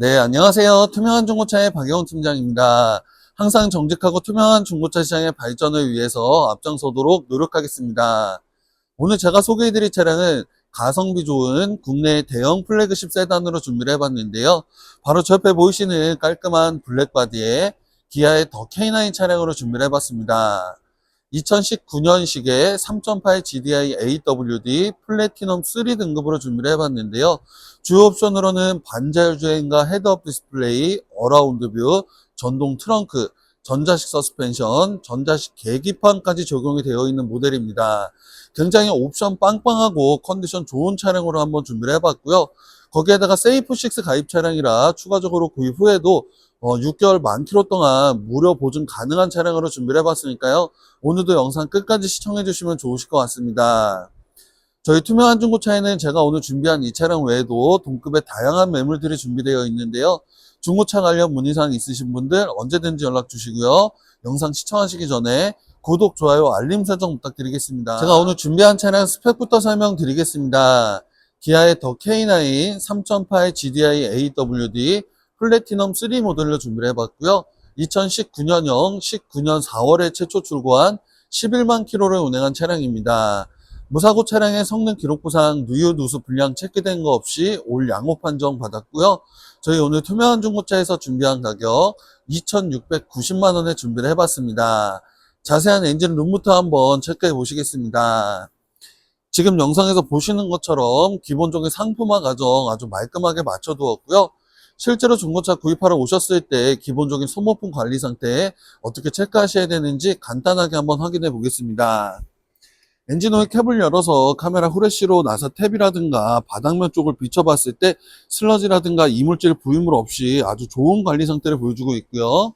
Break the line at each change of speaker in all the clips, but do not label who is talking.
네, 안녕하세요. 투명한 중고차의 박영훈 팀장입니다. 항상 정직하고 투명한 중고차 시장의 발전을 위해서 앞장서도록 노력하겠습니다. 오늘 제가 소개해드릴 차량은 가성비 좋은 국내 대형 플래그십 세단으로 준비를 해봤는데요. 바로 저 옆에 보이시는 깔끔한 블랙바디에 기아의 더 K9 차량으로 준비를 해봤습니다. 2019년식의 3.8 GDI AWD 플래티넘 3 등급으로 준비를 해봤는데요. 주요 옵션으로는 반자율 주행과 헤드업 디스플레이, 어라운드 뷰, 전동 트렁크, 전자식 서스펜션, 전자식 계기판까지 적용이 되어 있는 모델입니다. 굉장히 옵션 빵빵하고 컨디션 좋은 차량으로 한번 준비를 해봤고요. 거기에다가 세이프6 가입 차량이라 추가적으로 구입 후에도 어, 6개월 만 킬로 동안 무료 보증 가능한 차량으로 준비를 해봤으니까요. 오늘도 영상 끝까지 시청해 주시면 좋으실 것 같습니다. 저희 투명한 중고차에는 제가 오늘 준비한 이 차량 외에도 동급의 다양한 매물들이 준비되어 있는데요. 중고차 관련 문의사항 있으신 분들 언제든지 연락 주시고요. 영상 시청하시기 전에 구독, 좋아요, 알림 설정 부탁드리겠습니다. 제가 오늘 준비한 차량 스펙부터 설명드리겠습니다. 기아의 더 K9 3.8 GDI AWD 플래티넘 3 모델로 준비를 해봤고요. 2019년형 19년 4월에 최초 출고한 11만 킬로를 운행한 차량입니다. 무사고 차량의 성능 기록부상 누유 누수 불량 체크된 거 없이 올 양호 판정 받았고요. 저희 오늘 투명한 중고차에서 준비한 가격 2,690만 원에 준비를 해봤습니다. 자세한 엔진 룸부터 한번 체크해 보시겠습니다. 지금 영상에서 보시는 것처럼 기본적인 상품화 과정 아주 말끔하게 맞춰두었고요. 실제로 중고차 구입하러 오셨을 때 기본적인 소모품 관리 상태 어떻게 체크하셔야 되는지 간단하게 한번 확인해 보겠습니다. 엔진오일 캡을 열어서 카메라 후레쉬로 나사 탭이라든가 바닥면 쪽을 비춰봤을 때 슬러지라든가 이물질 부유물 없이 아주 좋은 관리 상태를 보여주고 있고요.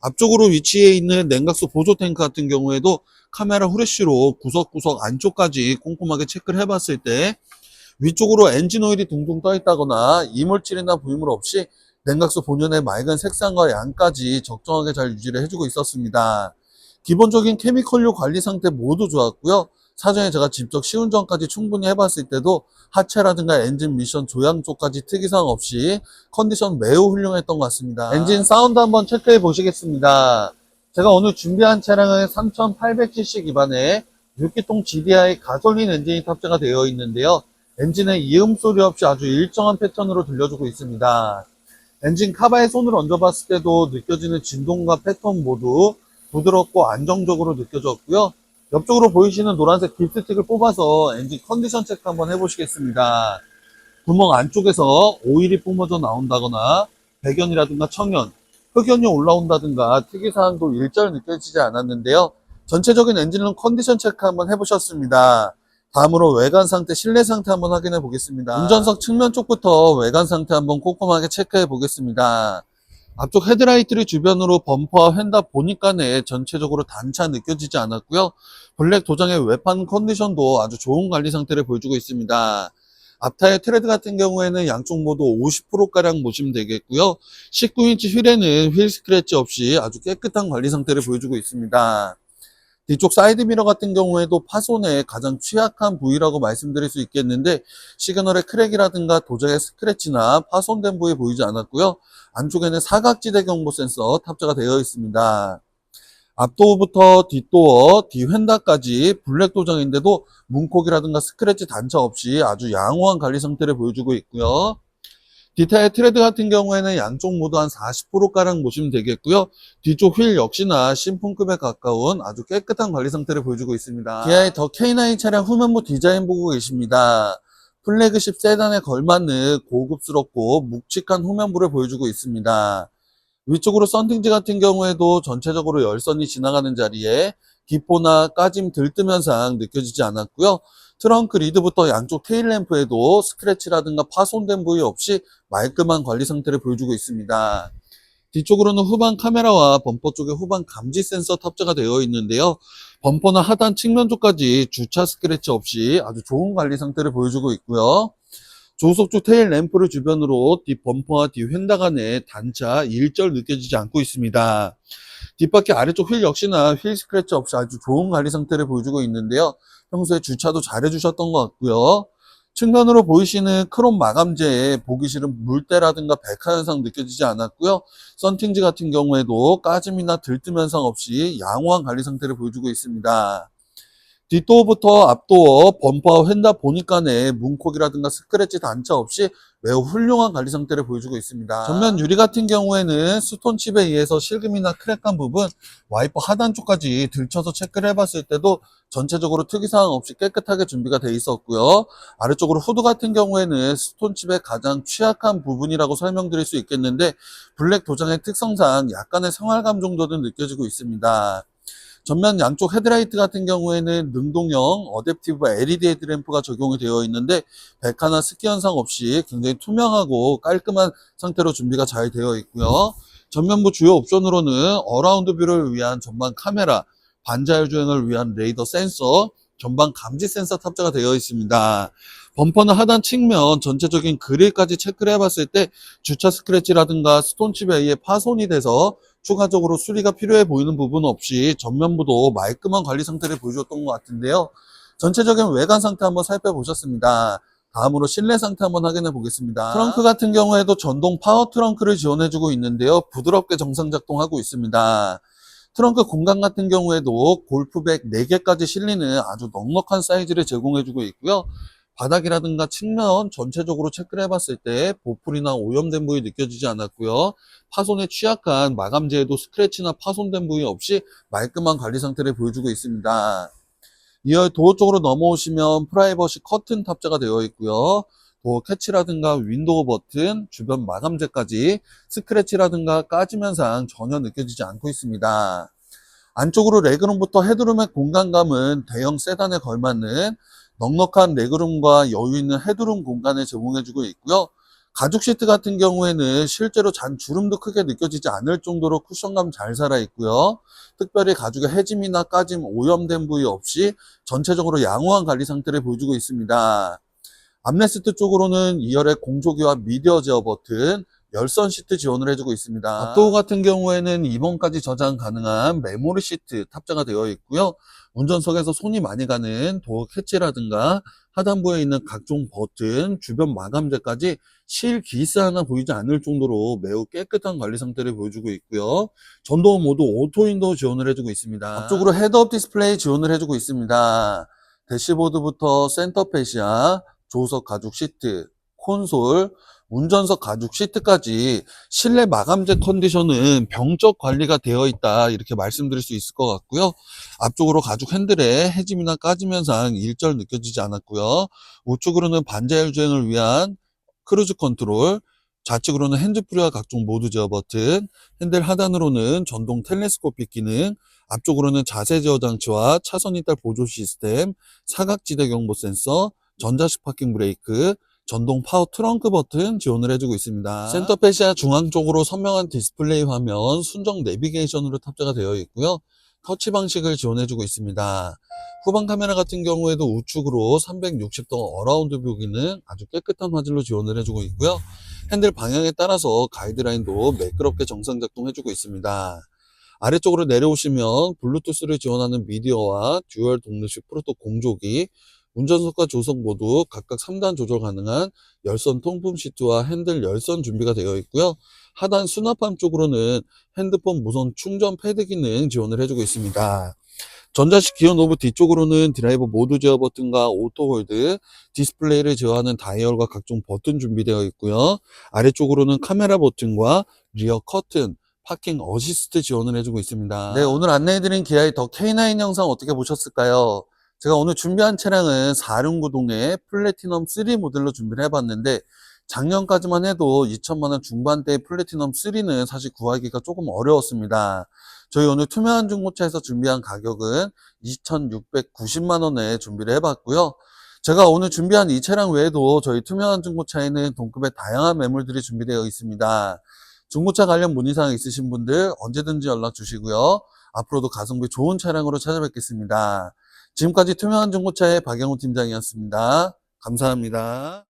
앞쪽으로 위치해 있는 냉각수 보조 탱크 같은 경우에도 카메라 후레쉬로 구석구석 안쪽까지 꼼꼼하게 체크를 해봤을 때 위쪽으로 엔진 오일이 둥둥 떠 있다거나 이물질이나 부유물 없이 냉각수 본연의 맑은 색상과 양까지 적정하게 잘 유지를 해주고 있었습니다. 기본적인 케미컬류 관리 상태 모두 좋았고요. 사전에 제가 직접 시운전까지 충분히 해봤을 때도 하체라든가 엔진 미션 조향 쪽까지 특이사항 없이 컨디션 매우 훌륭했던 것 같습니다. 엔진 사운드 한번 체크해 보시겠습니다. 제가 오늘 준비한 차량은 3800cc 기반의 6기통 GDI 가솔린 엔진이 탑재가 되어 있는데요. 엔진의 이음 소리 없이 아주 일정한 패턴으로 들려주고 있습니다. 엔진 카바에 손을 얹어봤을 때도 느껴지는 진동과 패턴 모두 부드럽고 안정적으로 느껴졌고요. 옆쪽으로 보이시는 노란색 딥스틱을 뽑아서 엔진 컨디션 체크 한번 해보시겠습니다. 구멍 안쪽에서 오일이 뿜어져 나온다거나 배견이라든가 청연, 흑연이 올라온다든가 특이사항도 일절 느껴지지 않았는데요. 전체적인 엔진룸 컨디션 체크 한번 해보셨습니다. 다음으로 외관 상태, 실내 상태 한번 확인해 보겠습니다. 운전석 측면 쪽부터 외관 상태 한번 꼼꼼하게 체크해 보겠습니다. 앞쪽 헤드라이트를 주변으로 범퍼와 휀다 보니까네 전체적으로 단차 느껴지지 않았고요. 블랙 도장의 외판 컨디션도 아주 좋은 관리 상태를 보여주고 있습니다. 앞타의 트레드 같은 경우에는 양쪽 모두 50%가량 보시면 되겠고요. 19인치 휠에는 휠 스크래치 없이 아주 깨끗한 관리 상태를 보여주고 있습니다. 뒤쪽 사이드미러 같은 경우에도 파손의 가장 취약한 부위라고 말씀드릴 수 있겠는데 시그널의 크랙이라든가 도장의 스크래치나 파손된 부위 보이지 않았고요. 안쪽에는 사각지대 경보 센서 탑재가 되어 있습니다. 앞도어부터 뒷도어, 뒤휀다까지 블랙 도장인데도 문콕이라든가 스크래치 단차 없이 아주 양호한 관리 상태를 보여주고 있고요. 디타일 트레드 같은 경우에는 양쪽 모두 한 40%가량 보시면 되겠고요. 뒤쪽 휠 역시나 신품급에 가까운 아주 깨끗한 관리 상태를 보여주고 있습니다. 기아의 더 K9 차량 후면부 디자인 보고 계십니다. 플래그십 세단에 걸맞는 고급스럽고 묵직한 후면부를 보여주고 있습니다. 위쪽으로 썬팅지 같은 경우에도 전체적으로 열선이 지나가는 자리에 기포나 까짐 들뜸 현상 느껴지지 않았고요. 트렁크 리드부터 양쪽 테일 램프에도 스크래치라든가 파손된 부위 없이 말끔한 관리 상태를 보여주고 있습니다. 뒤쪽으로는 후방 카메라와 범퍼 쪽에 후방 감지 센서 탑재가 되어 있는데요. 범퍼나 하단 측면 쪽까지 주차 스크래치 없이 아주 좋은 관리 상태를 보여주고 있고요. 조속 쪽 테일 램프를 주변으로 뒷 범퍼와 뒤 휀다 간의 단차 일절 느껴지지 않고 있습니다. 뒷바퀴 아래쪽 휠 역시나 휠 스크래치 없이 아주 좋은 관리 상태를 보여주고 있는데요. 평소에 주차도 잘 해주셨던 것 같고요. 측면으로 보이시는 크롬 마감재에 보기 싫은 물때라든가 백화 현상 느껴지지 않았고요. 썬팅지 같은 경우에도 까짐이나 들뜸 현상 없이 양호한 관리 상태를 보여주고 있습니다. 뒷도어부터 앞도어, 범퍼와 휀다 보니까에 문콕이라든가 스크래치 단차 없이 매우 훌륭한 관리 상태를 보여주고 있습니다. 전면 유리 같은 경우에는 스톤칩에 의해서 실금이나 크랙한 부분, 와이퍼 하단 쪽까지 들쳐서 체크를 해봤을 때도 전체적으로 특이사항 없이 깨끗하게 준비가 돼 있었고요. 아래쪽으로 후드 같은 경우에는 스톤칩의 가장 취약한 부분이라고 설명드릴 수 있겠는데 블랙 도장의 특성상 약간의 생활감 정도는 느껴지고 있습니다. 전면 양쪽 헤드라이트 같은 경우에는 능동형 어댑티브 LED 헤드램프가 적용이 되어 있는데 백화나 습기 현상 없이 굉장히 투명하고 깔끔한 상태로 준비가 잘 되어 있고요. 전면부 주요 옵션으로는 어라운드 뷰를 위한 전방 카메라, 반자율 주행을 위한 레이더 센서, 전방 감지 센서 탑재가 되어 있습니다. 범퍼는 하단 측면 전체적인 그릴까지 체크를 해봤을 때 주차 스크래치라든가 스톤칩에 의해 파손이 돼서 추가적으로 수리가 필요해 보이는 부분 없이 전면부도 말끔한 관리 상태를 보여줬던 것 같은데요. 전체적인 외관 상태 한번 살펴보셨습니다. 다음으로 실내 상태 한번 확인해 보겠습니다. 트렁크 같은 경우에도 전동 파워 트렁크를 지원해주고 있는데요. 부드럽게 정상 작동하고 있습니다. 트렁크 공간 같은 경우에도 골프백 4개까지 실리는 아주 넉넉한 사이즈를 제공해주고 있고요. 바닥이라든가 측면 전체적으로 체크를 해봤을 때 보풀이나 오염된 부위 느껴지지 않았고요. 파손에 취약한 마감재에도 스크래치나 파손된 부위 없이 말끔한 관리 상태를 보여주고 있습니다. 이어 도어 쪽으로 넘어오시면 프라이버시 커튼 탑재가 되어 있고요. 도어 캐치라든가 윈도우 버튼, 주변 마감재까지 스크래치라든가 까짐 현상 전혀 느껴지지 않고 있습니다. 안쪽으로 레그룸부터 헤드룸의 공간감은 대형 세단에 걸맞는 넉넉한 레그룸과 여유 있는 헤드룸 공간을 제공해주고 있고요. 가죽 시트 같은 경우에는 실제로 잔 주름도 크게 느껴지지 않을 정도로 쿠션감 잘 살아 있고요. 특별히 가죽의 해짐이나 까짐, 오염된 부위 없이 전체적으로 양호한 관리 상태를 보여주고 있습니다. 암레스트 쪽으로는 2열의 공조기와 미디어 제어 버튼, 열선 시트 지원을 해주고 있습니다. 앞도어 같은 경우에는 2번까지 저장 가능한 메모리 시트 탑재가 되어 있고요. 운전석에서 손이 많이 가는 도어 캐치라든가 하단부에 있는 각종 버튼, 주변 마감재까지 실 기스 하나 보이지 않을 정도로 매우 깨끗한 관리 상태를 보여주고 있고요. 전도어 모두 오토 윈도우 지원을 해주고 있습니다. 앞쪽으로 헤드업 디스플레이 지원을 해주고 있습니다. 대시보드부터 센터 페시아, 조석 가죽 시트, 콘솔, 운전석 가죽 시트까지 실내 마감재 컨디션은 병적 관리가 되어 있다 이렇게 말씀드릴 수 있을 것 같고요. 앞쪽으로 가죽 핸들에 해짐이나 까짐 현상 일절 느껴지지 않았고요. 우측으로는 반자율 주행을 위한 크루즈 컨트롤, 좌측으로는 핸즈프리와 각종 모드 제어 버튼, 핸들 하단으로는 전동 텔레스코픽 기능, 앞쪽으로는 자세 제어 장치와 차선 이탈 보조 시스템, 사각지대 경보 센서, 전자식 파킹 브레이크, 전동 파워 트렁크 버튼 지원을 해주고 있습니다. 센터 페시아 중앙 쪽으로 선명한 디스플레이 화면, 순정 내비게이션으로 탑재가 되어 있고요. 터치 방식을 지원해주고 있습니다. 후방 카메라 같은 경우에도 우측으로 360도 어라운드 뷰 기능 아주 깨끗한 화질로 지원을 해주고 있고요. 핸들 방향에 따라서 가이드라인도 매끄럽게 정상 작동해주고 있습니다. 아래쪽으로 내려오시면 블루투스를 지원하는 미디어와 듀얼 독립식 프로토 공조기, 운전석과 조석 모두 각각 3단 조절 가능한 열선 통풍 시트와 핸들 열선 준비가 되어 있고요. 하단 수납함 쪽으로는 핸드폰 무선 충전 패드 기능 지원을 해주고 있습니다. 전자식 기어 노브 뒤쪽으로는 드라이버 모드 제어 버튼과 오토 홀드, 디스플레이를 제어하는 다이얼과 각종 버튼 준비되어 있고요. 아래쪽으로는 카메라 버튼과 리어 커튼, 파킹 어시스트 지원을 해주고 있습니다. 네, 오늘 안내해드린 기아의 더 K9 영상 어떻게 보셨을까요? 제가 오늘 준비한 차량은 4륜구동의 플래티넘 3 모델로 준비를 해봤는데 작년까지만 해도 2천만원 중반대의 플래티넘 3는 사실 구하기가 조금 어려웠습니다. 저희 오늘 투명한 중고차에서 준비한 가격은 2,690만원에 준비를 해봤고요. 제가 오늘 준비한 이 차량 외에도 저희 투명한 중고차에는 동급의 다양한 매물들이 준비되어 있습니다. 중고차 관련 문의사항 있으신 분들 언제든지 연락 주시고요. 앞으로도 가성비 좋은 차량으로 찾아뵙겠습니다. 지금까지 투명한 중고차의 박영호 팀장이었습니다. 감사합니다.